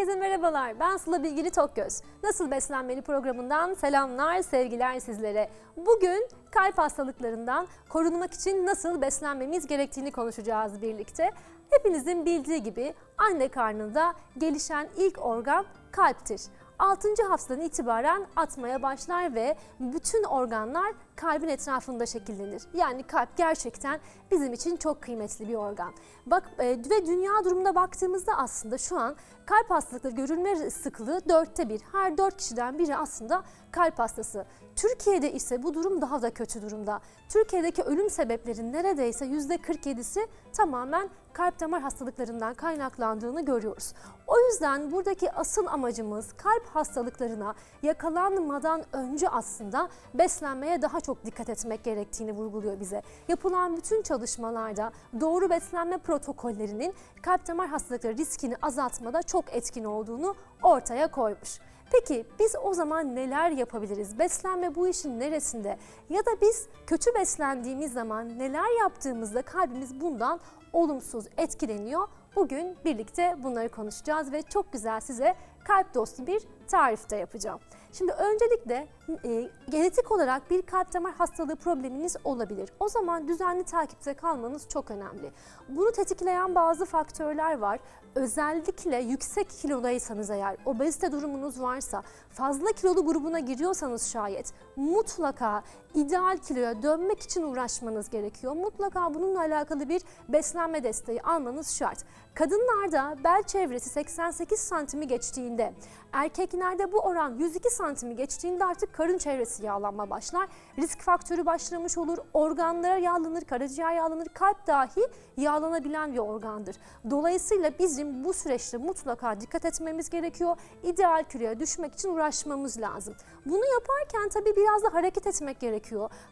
Herkese merhabalar. Ben Sıla Bilgili Tokgöz. Nasıl Beslenmeli programından selamlar, sevgiler sizlere. Bugün kalp hastalıklarından korunmak için nasıl beslenmemiz gerektiğini konuşacağız birlikte. Hepinizin bildiği gibi anne karnında gelişen ilk organ kalptir. 6. haftadan itibaren atmaya başlar ve bütün organlar kalbin etrafında şekillenir. Yani kalp gerçekten bizim için çok kıymetli bir organ. Bak e, ve dünya durumuna baktığımızda aslında şu an kalp hastalıkları görülme sıklığı dörtte bir. Her dört kişiden biri aslında kalp hastası. Türkiye'de ise bu durum daha da kötü durumda. Türkiye'deki ölüm sebeplerinin neredeyse yüzde 47'si tamamen kalp damar hastalıklarından kaynaklandığını görüyoruz. O yüzden buradaki asıl amacımız kalp hastalıklarına yakalanmadan önce aslında beslenmeye daha çok dikkat etmek gerektiğini vurguluyor bize. Yapılan bütün çalışmalarda doğru beslenme protokollerinin kalp damar hastalıkları riskini azaltmada çok etkin olduğunu ortaya koymuş. Peki biz o zaman neler yapabiliriz? Beslenme bu işin neresinde? Ya da biz kötü beslendiğimiz zaman neler yaptığımızda kalbimiz bundan olumsuz etkileniyor? Bugün birlikte bunları konuşacağız ve çok güzel size kalp dostu bir tarif de yapacağım. Şimdi öncelikle e, genetik olarak bir kalp damar hastalığı probleminiz olabilir. O zaman düzenli takipte kalmanız çok önemli. Bunu tetikleyen bazı faktörler var. Özellikle yüksek kilodaysanız eğer, obezite durumunuz varsa, fazla kilolu grubuna giriyorsanız şayet mutlaka ideal kiloya dönmek için uğraşmanız gerekiyor. Mutlaka bununla alakalı bir beslenme desteği almanız şart. Kadınlarda bel çevresi 88 santimi geçtiğinde, erkeklerde bu oran 102 santimi geçtiğinde artık karın çevresi yağlanma başlar. Risk faktörü başlamış olur, organlara yağlanır, karaciğer yağlanır, kalp dahi yağlanabilen bir organdır. Dolayısıyla bizim bu süreçte mutlaka dikkat etmemiz gerekiyor. İdeal kiloya düşmek için uğraşmamız lazım. Bunu yaparken tabii biraz da hareket etmek gerekiyor.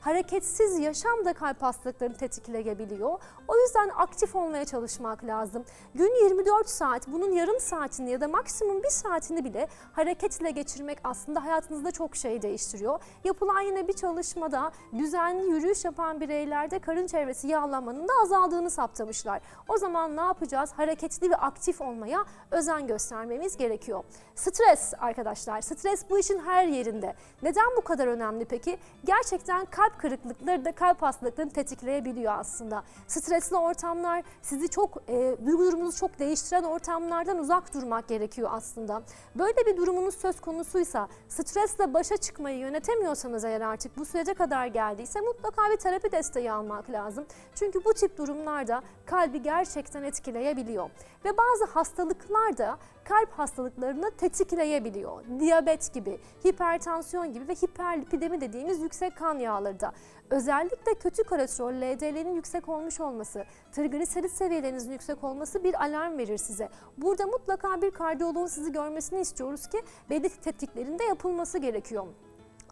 Hareketsiz yaşam da kalp hastalıklarını tetikleyebiliyor. O yüzden aktif olmaya çalışmak lazım. Gün 24 saat, bunun yarım saatini ya da maksimum bir saatini bile hareketle geçirmek aslında hayatınızda çok şey değiştiriyor. Yapılan yine bir çalışmada düzenli yürüyüş yapan bireylerde karın çevresi yağlanmanın da azaldığını saptamışlar. O zaman ne yapacağız? Hareketli ve aktif olmaya özen göstermemiz gerekiyor. Stres arkadaşlar, stres bu işin her yerinde. Neden bu kadar önemli peki? Gerçekten kalp kırıklıkları da kalp hastalıklarını tetikleyebiliyor aslında. Stresli ortamlar sizi çok, e, duygu durumunuzu çok değiştiren ortamlardan uzak durmak gerekiyor aslında. Böyle bir durumunuz söz konusuysa, stresle başa çıkmayı yönetemiyorsanız eğer artık bu sürece kadar geldiyse mutlaka bir terapi desteği almak lazım. Çünkü bu tip durumlarda kalbi gerçekten etkileyebiliyor. Ve bazı hastalıklar da kalp hastalıklarını tetikleyebiliyor. Diyabet gibi, hipertansiyon gibi ve hiperlipidemi dediğimiz yüksek kan yağları da. Özellikle kötü kolesterol, LDL'nin yüksek olmuş olması, trigliserit seviyelerinizin yüksek olması bir alarm verir size. Burada mutlaka bir kardiyoloğun sizi görmesini istiyoruz ki belli tetkiklerin de yapılması gerekiyor.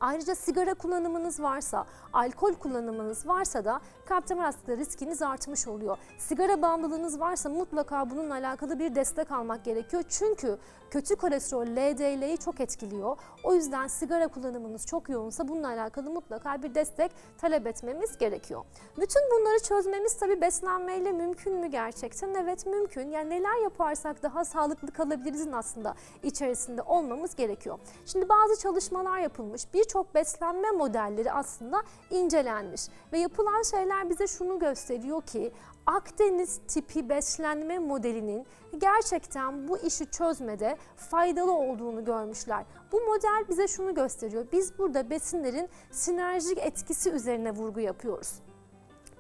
Ayrıca sigara kullanımınız varsa, alkol kullanımınız varsa da kalp damar hastalığı riskiniz artmış oluyor. Sigara bağımlılığınız varsa mutlaka bununla alakalı bir destek almak gerekiyor. Çünkü kötü kolesterol LDL'yi çok etkiliyor. O yüzden sigara kullanımınız çok yoğunsa bununla alakalı mutlaka bir destek talep etmemiz gerekiyor. Bütün bunları çözmemiz tabii beslenmeyle mümkün mü gerçekten? Evet mümkün. Yani neler yaparsak daha sağlıklı kalabilirizin aslında içerisinde olmamız gerekiyor. Şimdi bazı çalışmalar yapılmış. Birçok beslenme modelleri aslında incelenmiş ve yapılan şeyler bize şunu gösteriyor ki Akdeniz tipi beslenme modelinin gerçekten bu işi çözmede faydalı olduğunu görmüşler. Bu model bize şunu gösteriyor. Biz burada besinlerin sinerjik etkisi üzerine vurgu yapıyoruz.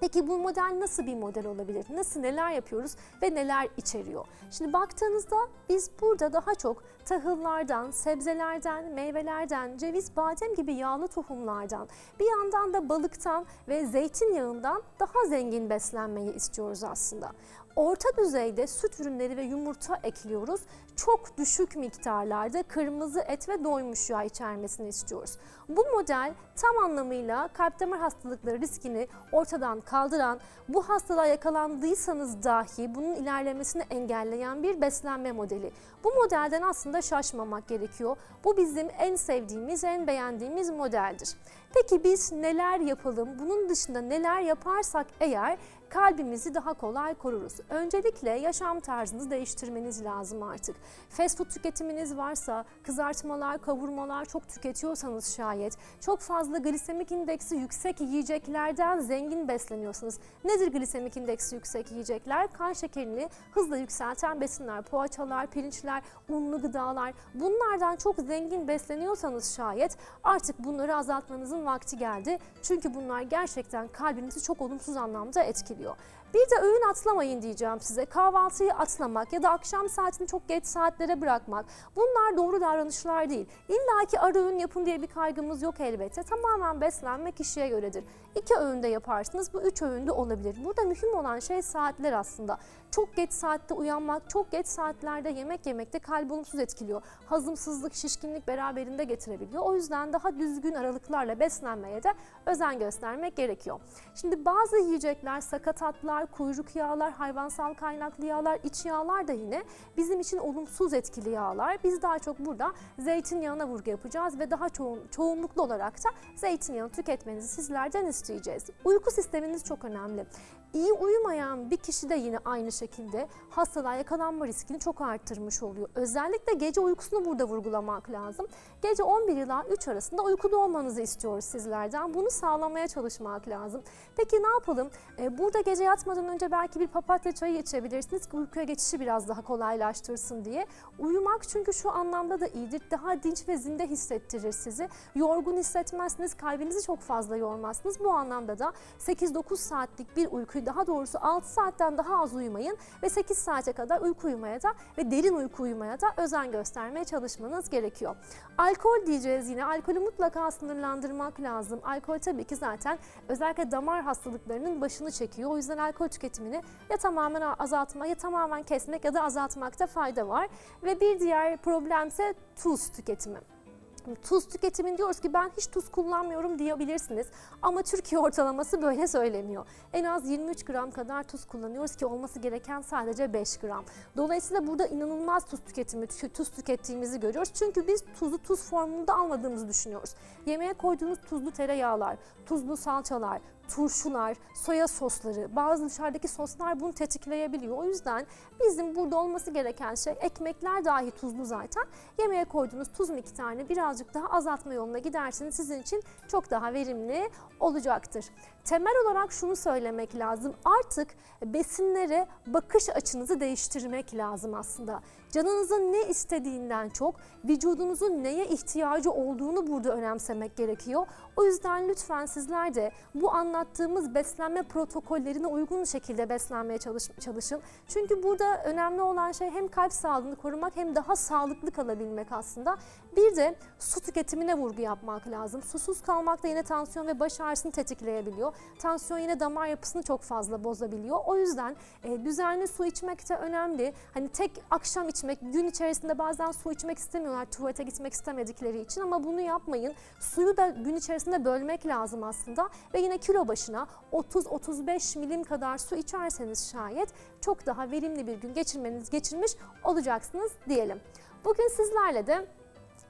Peki bu model nasıl bir model olabilir? Nasıl neler yapıyoruz ve neler içeriyor? Şimdi baktığınızda biz burada daha çok tahıllardan, sebzelerden, meyvelerden, ceviz, badem gibi yağlı tohumlardan, bir yandan da balıktan ve zeytinyağından daha zengin beslenmeyi istiyoruz aslında. Orta düzeyde süt ürünleri ve yumurta ekliyoruz. Çok düşük miktarlarda kırmızı et ve doymuş yağ içermesini istiyoruz. Bu model tam anlamıyla kalp damar hastalıkları riskini ortadan kaldıran, bu hastalığa yakalandıysanız dahi bunun ilerlemesini engelleyen bir beslenme modeli. Bu modelden aslında şaşmamak gerekiyor. Bu bizim en sevdiğimiz, en beğendiğimiz modeldir. Peki biz neler yapalım? Bunun dışında neler yaparsak eğer kalbimizi daha kolay koruruz. Öncelikle yaşam tarzınızı değiştirmeniz lazım artık. Fast food tüketiminiz varsa, kızartmalar, kavurmalar çok tüketiyorsanız şayet, çok fazla glisemik indeksi yüksek yiyeceklerden zengin besleniyorsanız. Nedir glisemik indeksi yüksek yiyecekler? Kan şekerini hızla yükselten besinler, poğaçalar, pirinçler, unlu gıdalar. Bunlardan çok zengin besleniyorsanız şayet artık bunları azaltmanızın vakti geldi. Çünkü bunlar gerçekten kalbinizi çok olumsuz anlamda etkiliyor. Bir de öğün atlamayın diyeceğim size. Kahvaltıyı atlamak ya da akşam saatini çok geç saatlere bırakmak. Bunlar doğru davranışlar değil. İlla ki ara öğün yapın diye bir kaygımız yok elbette. Tamamen beslenme kişiye göredir. İki öğünde yaparsınız bu üç öğünde olabilir. Burada mühim olan şey saatler aslında. Çok geç saatte uyanmak, çok geç saatlerde yemek yemek de kalbi olumsuz etkiliyor. Hazımsızlık, şişkinlik beraberinde getirebiliyor. O yüzden daha düzgün aralıklarla beslenmeye de özen göstermek gerekiyor. Şimdi bazı yiyecekler, sakatatlar, kuyruk yağlar, hayvansal kaynaklı yağlar, iç yağlar da yine bizim için olumsuz etkili yağlar. Biz daha çok burada zeytinyağına vurgu yapacağız ve daha çoğun, çoğunluklu olarak da zeytinyağını tüketmenizi sizlerden isteyeceğiz. Uyku sisteminiz çok önemli. İyi uyumayan bir kişi de yine aynı şekilde hastalığa yakalanma riskini çok arttırmış oluyor. Özellikle gece uykusunu burada vurgulamak lazım. Gece 11 ila 3 arasında uykuda olmanızı istiyoruz sizlerden. Bunu sağlamaya çalışmak lazım. Peki ne yapalım? Ee, burada gece yatmadan önce belki bir papatya çayı içebilirsiniz ki uykuya geçişi biraz daha kolaylaştırsın diye. Uyumak çünkü şu anlamda da iyidir. Daha dinç ve zinde hissettirir sizi. Yorgun hissetmezsiniz, kalbinizi çok fazla yormazsınız. Bu anlamda da 8-9 saatlik bir daha doğrusu 6 saatten daha az uyumayın ve 8 saate kadar uyku uyumaya da ve derin uyku uyumaya da özen göstermeye çalışmanız gerekiyor. Alkol diyeceğiz yine. Alkolü mutlaka sınırlandırmak lazım. Alkol tabii ki zaten özellikle damar hastalıklarının başını çekiyor. O yüzden alkol tüketimini ya tamamen azaltmak ya tamamen kesmek ya da azaltmakta fayda var. Ve bir diğer problem ise tuz tüketimi. Tuz tüketimin diyoruz ki ben hiç tuz kullanmıyorum diyebilirsiniz. Ama Türkiye ortalaması böyle söylemiyor. En az 23 gram kadar tuz kullanıyoruz ki olması gereken sadece 5 gram. Dolayısıyla burada inanılmaz tuz tüketimi, tuz tükettiğimizi görüyoruz. Çünkü biz tuzu tuz formunda almadığımızı düşünüyoruz. Yemeğe koyduğunuz tuzlu tereyağlar, tuzlu salçalar, turşular, soya sosları, bazı dışarıdaki soslar bunu tetikleyebiliyor. O yüzden bizim burada olması gereken şey ekmekler dahi tuzlu zaten. Yemeğe koyduğunuz tuz miktarını birazcık daha azaltma yoluna giderseniz sizin için çok daha verimli olacaktır. Temel olarak şunu söylemek lazım. Artık besinlere bakış açınızı değiştirmek lazım aslında. Canınızın ne istediğinden çok vücudunuzun neye ihtiyacı olduğunu burada önemsemek gerekiyor. O yüzden lütfen sizler de bu anlattığımız beslenme protokollerine uygun şekilde beslenmeye çalış, çalışın. Çünkü burada önemli olan şey hem kalp sağlığını korumak hem daha sağlıklı kalabilmek aslında. Bir de su tüketimine vurgu yapmak lazım. Susuz kalmak da yine tansiyon ve baş ağrısını tetikleyebiliyor. Tansiyon yine damar yapısını çok fazla bozabiliyor. O yüzden e, düzenli su içmek de önemli. Hani tek akşam içmek, gün içerisinde bazen su içmek istemiyorlar tuvalete gitmek istemedikleri için ama bunu yapmayın. Suyu da gün içerisinde bölmek lazım aslında ve yine kilo başına 30-35 milim kadar su içerseniz şayet çok daha verimli bir gün geçirmeniz geçirmiş olacaksınız diyelim. Bugün sizlerle de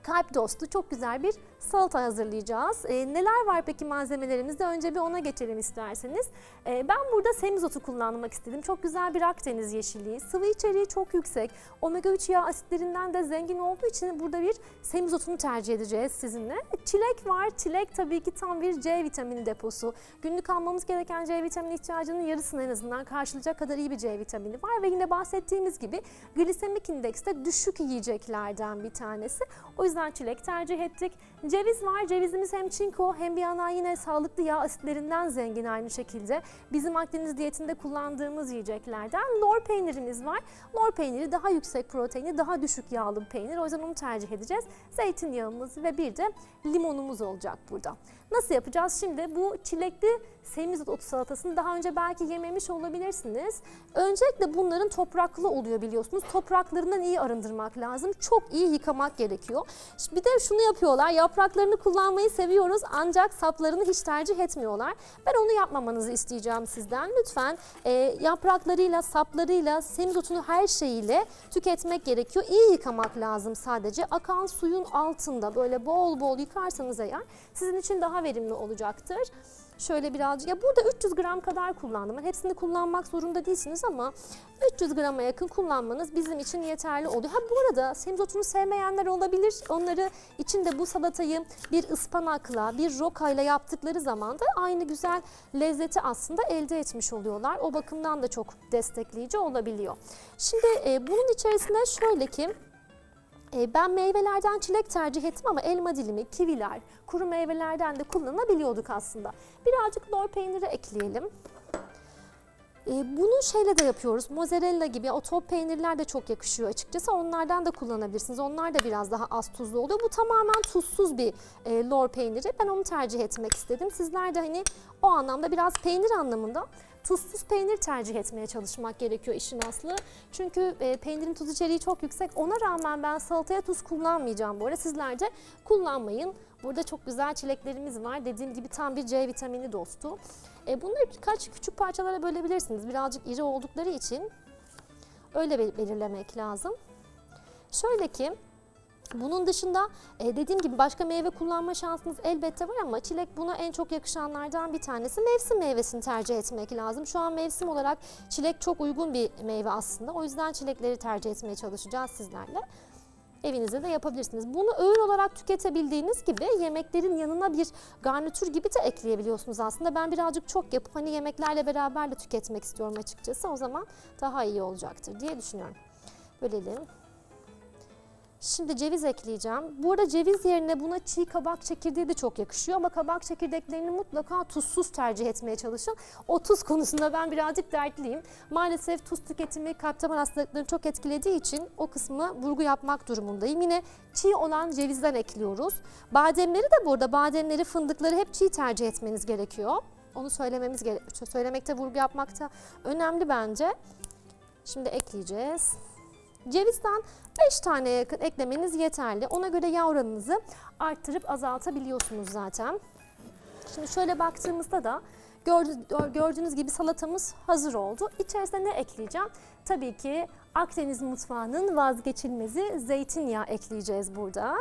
kalp dostu çok güzel bir salata hazırlayacağız. E, neler var peki malzemelerimizde? Önce bir ona geçelim isterseniz. E, ben burada semizotu kullanmak istedim. Çok güzel bir Akdeniz yeşilliği. Sıvı içeriği çok yüksek. Omega 3 yağ asitlerinden de zengin olduğu için burada bir semizotunu tercih edeceğiz sizinle. Çilek var. Çilek tabii ki tam bir C vitamini deposu. Günlük almamız gereken C vitamini ihtiyacının yarısını en azından karşılayacak kadar iyi bir C vitamini var. Ve yine bahsettiğimiz gibi glisemik indekste düşük yiyeceklerden bir tanesi. O yüzden çilek tercih ettik. Ceviz var. Cevizimiz hem çinko hem bir yana yine sağlıklı yağ asitlerinden zengin aynı şekilde. Bizim Akdeniz diyetinde kullandığımız yiyeceklerden. Lor peynirimiz var. Lor peyniri daha yüksek proteini, daha düşük yağlı bir peynir. O yüzden onu tercih edeceğiz. Zeytinyağımız ve bir de limonumuz olacak burada. Nasıl yapacağız? Şimdi bu çilekli semizotu salatasını daha önce belki yememiş olabilirsiniz. Öncelikle bunların topraklı oluyor biliyorsunuz. Topraklarından iyi arındırmak lazım. Çok iyi yıkamak gerekiyor. Bir de şunu yapıyorlar. Yapraklarını kullanmayı seviyoruz ancak saplarını hiç tercih etmiyorlar. Ben onu yapmamanızı isteyeceğim sizden. Lütfen e, yapraklarıyla, saplarıyla, semizotunu her şeyiyle tüketmek gerekiyor. İyi yıkamak lazım sadece. Akan suyun altında böyle bol bol yıkarsanız eğer sizin için daha verimli olacaktır. Şöyle birazcık, ya burada 300 gram kadar kullandım. Ben hepsini kullanmak zorunda değilsiniz ama 300 grama yakın kullanmanız bizim için yeterli oluyor. Ha bu arada semizotunu sevmeyenler olabilir. Onları içinde bu salatayı bir ıspanakla, bir rokayla yaptıkları zaman da aynı güzel lezzeti aslında elde etmiş oluyorlar. O bakımdan da çok destekleyici olabiliyor. Şimdi e, bunun içerisine şöyle ki ben meyvelerden çilek tercih ettim ama elma dilimi, kiviler, kuru meyvelerden de kullanabiliyorduk aslında. Birazcık lor peyniri ekleyelim. E, bunu şeyle de yapıyoruz. Mozzarella gibi o top peynirler de çok yakışıyor açıkçası. Onlardan da kullanabilirsiniz. Onlar da biraz daha az tuzlu oluyor. Bu tamamen tuzsuz bir e, lor peyniri. Ben onu tercih etmek istedim. Sizler de hani o anlamda biraz peynir anlamında tuzsuz peynir tercih etmeye çalışmak gerekiyor işin aslı. Çünkü e, peynirin tuz içeriği çok yüksek. Ona rağmen ben salataya tuz kullanmayacağım bu arada. Sizler de kullanmayın. Burada çok güzel çileklerimiz var. Dediğim gibi tam bir C vitamini dostu. E, bunları birkaç küçük parçalara bölebilirsiniz. Birazcık iri oldukları için öyle bel- belirlemek lazım. Şöyle ki bunun dışında e, dediğim gibi başka meyve kullanma şansınız elbette var ama çilek buna en çok yakışanlardan bir tanesi. Mevsim meyvesini tercih etmek lazım. Şu an mevsim olarak çilek çok uygun bir meyve aslında. O yüzden çilekleri tercih etmeye çalışacağız sizlerle. Evinizde de yapabilirsiniz. Bunu öğün olarak tüketebildiğiniz gibi yemeklerin yanına bir garnitür gibi de ekleyebiliyorsunuz aslında. Ben birazcık çok yapıp hani yemeklerle beraber de tüketmek istiyorum açıkçası. O zaman daha iyi olacaktır diye düşünüyorum. Bölelim. Şimdi ceviz ekleyeceğim. Bu arada ceviz yerine buna çiğ kabak çekirdeği de çok yakışıyor ama kabak çekirdeklerini mutlaka tuzsuz tercih etmeye çalışın. O tuz konusunda ben birazcık dertliyim. Maalesef tuz tüketimi kalp damar hastalıklarını çok etkilediği için o kısmı vurgu yapmak durumundayım. Yine çiğ olan cevizden ekliyoruz. Bademleri de burada bademleri, fındıkları hep çiğ tercih etmeniz gerekiyor. Onu söylememiz gerekiyor. Söylemekte, vurgu yapmakta önemli bence. Şimdi ekleyeceğiz. Cevizden 5 tane yakın eklemeniz yeterli. Ona göre yağ oranınızı arttırıp azaltabiliyorsunuz zaten. Şimdi şöyle baktığımızda da gördü- gördüğünüz gibi salatamız hazır oldu. İçerisine ne ekleyeceğim? Tabii ki Akdeniz mutfağının vazgeçilmezi zeytinyağı ekleyeceğiz burada.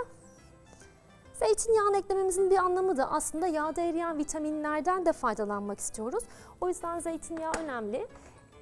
Zeytinyağını eklememizin bir anlamı da aslında yağda eriyen vitaminlerden de faydalanmak istiyoruz. O yüzden zeytinyağı önemli.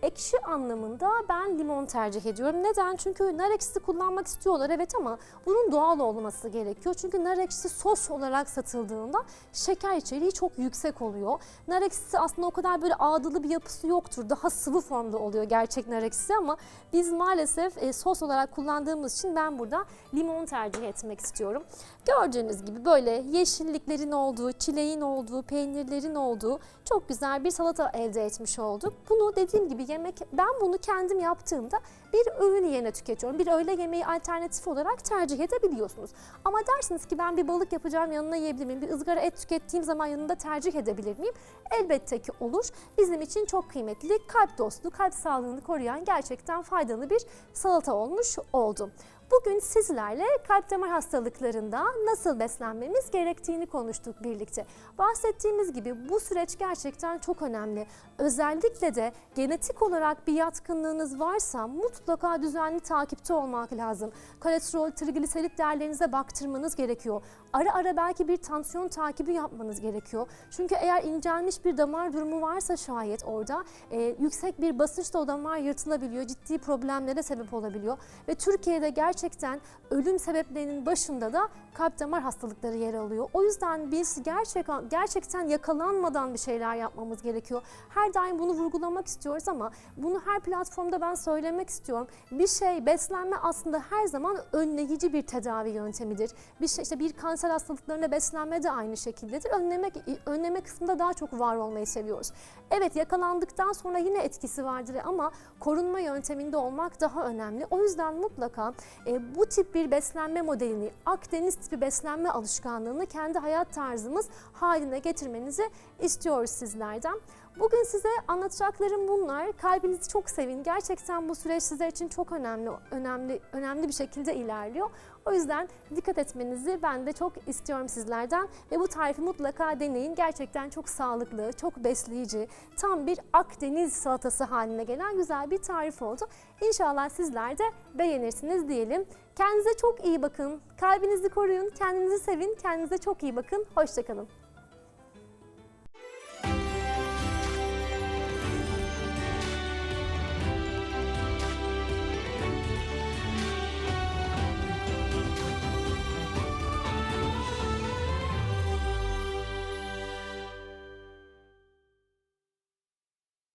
Ekşi anlamında ben limon tercih ediyorum. Neden? Çünkü nar ekşisi kullanmak istiyorlar evet ama bunun doğal olması gerekiyor. Çünkü nar ekşisi sos olarak satıldığında şeker içeriği çok yüksek oluyor. Nar ekşisi aslında o kadar böyle ağdalı bir yapısı yoktur. Daha sıvı formda oluyor gerçek nar ekşisi ama biz maalesef e, sos olarak kullandığımız için ben burada limon tercih etmek istiyorum. Gördüğünüz gibi böyle yeşilliklerin olduğu, çileğin olduğu, peynirlerin olduğu çok güzel bir salata elde etmiş olduk. Bunu dediğim gibi yemek, ben bunu kendim yaptığımda bir öğün yerine tüketiyorum. Bir öğle yemeği alternatif olarak tercih edebiliyorsunuz. Ama dersiniz ki ben bir balık yapacağım yanına yiyebilir miyim? Bir ızgara et tükettiğim zaman yanında tercih edebilir miyim? Elbette ki olur. Bizim için çok kıymetli, kalp dostu, kalp sağlığını koruyan gerçekten faydalı bir salata olmuş oldu. Bugün sizlerle kalp damar hastalıklarında nasıl beslenmemiz gerektiğini konuştuk birlikte. Bahsettiğimiz gibi bu süreç gerçekten çok önemli. Özellikle de genetik olarak bir yatkınlığınız varsa mutlaka düzenli takipte olmak lazım. Kolesterol, trigliserit değerlerinize baktırmanız gerekiyor. Ara ara belki bir tansiyon takibi yapmanız gerekiyor. Çünkü eğer incelmiş bir damar durumu varsa şayet orada e, yüksek bir basınçla o damar yırtılabiliyor. Ciddi problemlere sebep olabiliyor. Ve Türkiye'de gerçekten ölüm sebeplerinin başında da kalp damar hastalıkları yer alıyor. O yüzden biz gerçek, gerçekten yakalanmadan bir şeyler yapmamız gerekiyor. Her daim bunu vurgulamak istiyoruz ama bunu her platformda ben söylemek istiyorum. Bir şey beslenme aslında her zaman önleyici bir tedavi yöntemidir. Bir şey işte bir kanser hastalıklarında beslenme de aynı şekildedir. Önlemek önleme kısmında daha çok var olmayı seviyoruz. Evet yakalandıktan sonra yine etkisi vardır ama korunma yönteminde olmak daha önemli. O yüzden mutlaka e, bu tip bir beslenme modelini, Akdeniz tipi beslenme alışkanlığını kendi hayat tarzımız haline getirmenizi istiyoruz sizlerden. Bugün size anlatacaklarım bunlar. Kalbinizi çok sevin. Gerçekten bu süreç sizler için çok önemli, önemli, önemli bir şekilde ilerliyor. O yüzden dikkat etmenizi ben de çok istiyorum sizlerden ve bu tarifi mutlaka deneyin. Gerçekten çok sağlıklı, çok besleyici, tam bir Akdeniz salatası haline gelen güzel bir tarif oldu. İnşallah sizler de beğenirsiniz diyelim. Kendinize çok iyi bakın. Kalbinizi koruyun, kendinizi sevin, kendinize çok iyi bakın. Hoşçakalın.